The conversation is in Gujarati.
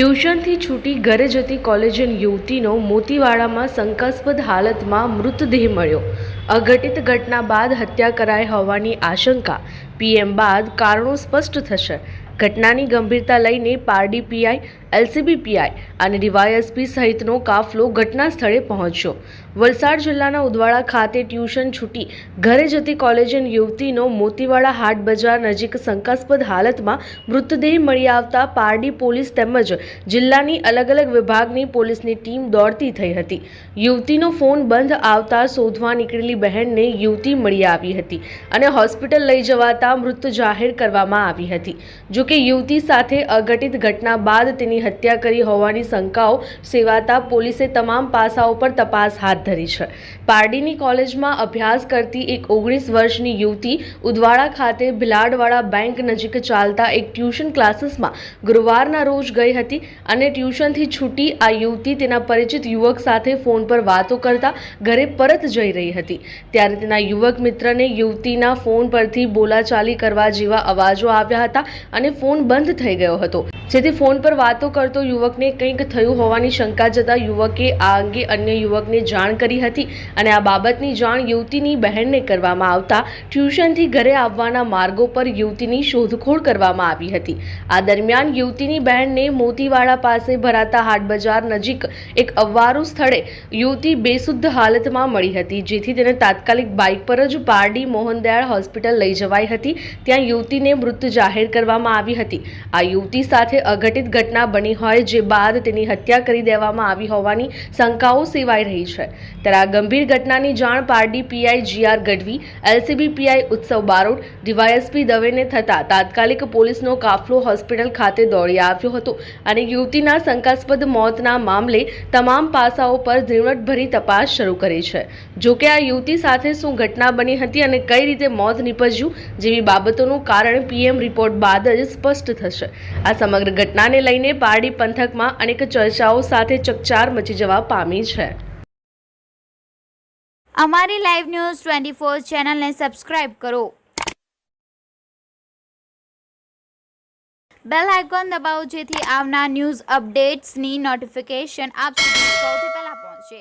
ટ્યુશનથી છૂટી ઘરે જતી કોલેજન યુવતીનો મોતીવાડામાં શંકાસ્પદ હાલતમાં મૃતદેહ મળ્યો. અઘટિત ઘટના બાદ હત્યા કરાઈ હોવાની આશંકા. પીએમ બાદ કારણો સ્પષ્ટ થશે. ઘટનાની ગંભીરતા લઈને પારડી પીઆઈ, એલસીબી પીઆઈ અને ડીવાયએસપી સહિતનો કાફલો ઘટના સ્થળે પહોંચ્યો. વલસાડ જિલ્લાના ઉદવાડા ખાતે ટ્યુશન છૂટી. ઘરે જતી કોલેજિયન યુવતીનો મોતીવાડા હાટ બજાર નજીક શંકાસ્પદ હાલતમાં મૃતદેહ મળી આવતા પારડી પોલીસ તેમજ જિલ્લાની અલગ અલગ વિભાગની પોલીસની ટીમ દોડતી થઈ હતી. યુવતીનો ફોન બંધ આવતા શોધવા નીકળેલી બહેનને યુવતી મળી આવી હતી અને હોસ્પિટલ લઈ જવાતા મૃત જાહેર કરવામાં આવી હતી. જોકે યુવતી સાથે અઘટિત ઘટના બાદ તેની હત્યા કરી હોવાની શંકાઓ સેવાતા પોલીસે તમામ પાસાઓ પર તપાસ હાથ ધરી છે. પારડીની કોલેજમાં અભ્યાસ કરતી એક ઓગણીસ વર્ષની યુવતી ઉદવાડા ખાતે ભિલાડવાડા બેંક નજીક ચાલતા એક ટ્યુશન ક્લાસીસમાં ગુરુવારના રોજ ગઈ હતી અને ટ્યુશનથી છૂટી આ યુવતી તેના પરિચિત યુવક સાથે ફોન પર વાતો કરતા ઘરે પરત જઈ રહી હતી. ત્યારે તેના યુવક મિત્રને યુવતીના ફોન પરથી બોલાચાલી કરવા જેવા અવાજો આવ્યા હતા અને ફોન બંધ થઈ ગયો હતો. જેથી ફોન પર વાતો કરતો યુવકને કંઈક થયું હોવાની શંકા જતા યુવકે આ અંગે અન્ય યુવકને જાણ કરી હતી અને આ બાબતની જાણ યુવતીની બહેનને કરવામાં આવતા ટ્યુશનથી ઘરે આવવાના માર્ગો પર યુવતીની શોધખોળ કરવામાં આવી હતી. આ દરમિયાન યુવતીની બહેનને મોતીવાડા પાસે ભરાતા હાટ બજાર નજીક એક અવારું સ્થળે યુવતી બેશુદ્ધ હાલતમાં મળી હતી, જેથી તેને તાત્કાલિક બાઇક પર જ પારડી મોહનદયાળ હોસ્પિટલ લઈ જવાઈ હતી. ત્યાં યુવતીને મૃત જાહેર કરવામાં આવી હતી. આ યુવતી સાથે અઘટિત ઘટના બની હોય જે બાદ તેની હત્યા કરી દેવામાં આવી હોવાની શંકાઓ સેવાઈ રહી છે. ત્યારે આ ગંભીર ઘટનાની જાણ Pardi PI GR Gadhvi LCB PI Utsav Barot DYSP દવેને થતાં તાત્કાલિક પોલીસનો કાફલો હોસ્પિટલ ખાતે દોડી આવ્યો હતો અને યુવતીના શંકાસ્પદ મોતના મામલે તમામ પાસાઓ પર ઝીણવટભરી તપાસ શરૂ કરી છે. જોકે આ યુવતી સાથે શું ઘટના બની હતી અને કઈ રીતે મોત નીપજ્યું જેવી બાબતોનું કારણ પીએમ રિપોર્ટ બાદ જ સ્પષ્ટ થશે. આ સમગ્ર ઘટનાને લઈને પારડી પંથકમાં અનેક ચર્ચાઓ સાથે ચકચાર મચી જવા પામી છે. અમારી લાઈવ ન્યૂઝ ટ્વેન્ટી ફોર ચેનલને સબસ્ક્રાઇબ કરો. બેલ આઇકોન દબાવો જેથી આવનાર ન્યૂઝ અપડેટ્સની નોટિફિકેશન આપ સુધી સૌથી પહેલા પહોંચે.